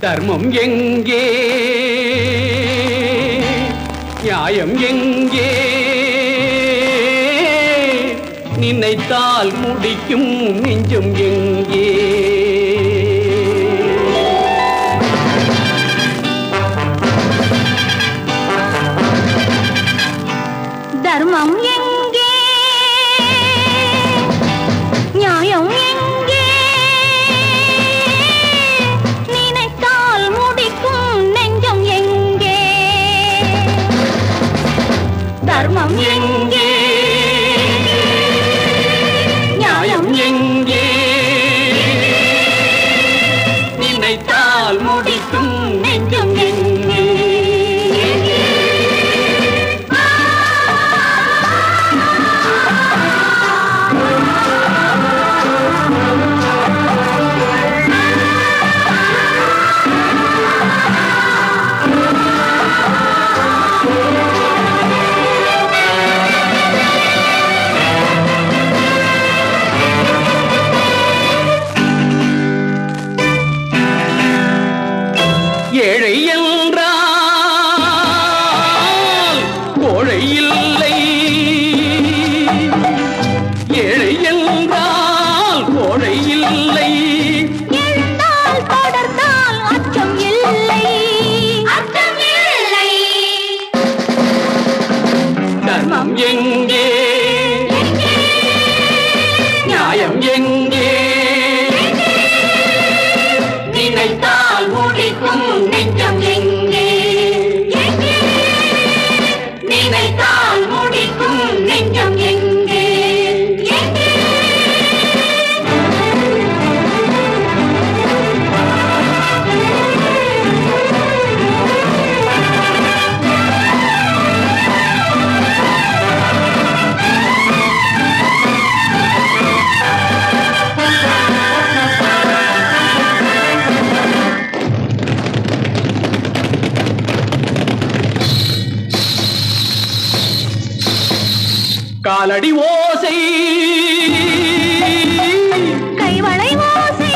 தர்மம் எங்கே? நியாயம் எங்கே? நினைத்தால் முடிக்கும் நெஞ்சம் எங்கே? தர்மம் எங்கே? நியாயம் எங்கே? நினைத்தால் முடிக்கும் எங்கே? நியாயம் எங்கே? நினைத்தால் காலடி ஓசை. கைவளை ஓசை.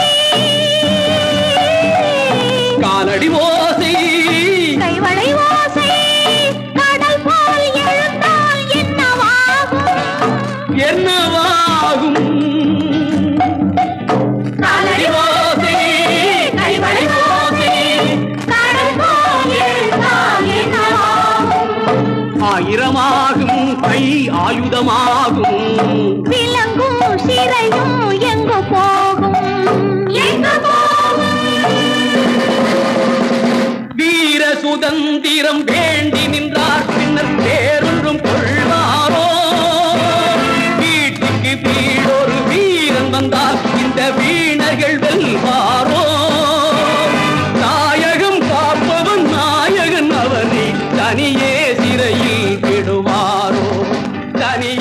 காலடி ஓசை. கைவளை ஓசை. கடல் போல் எழுந்தால் என்னவாகும்? என்னவாகும்? காலடி ஓசை. கைவளை ஓசை. கடல் போல் எழுந்தால் என்னவாகும்? ஆயிரமாகும் கை ஆயுதமாகும். விலங்கும் சிறையும் எங்கு போகும்? வீர சுதந்திரம் 带你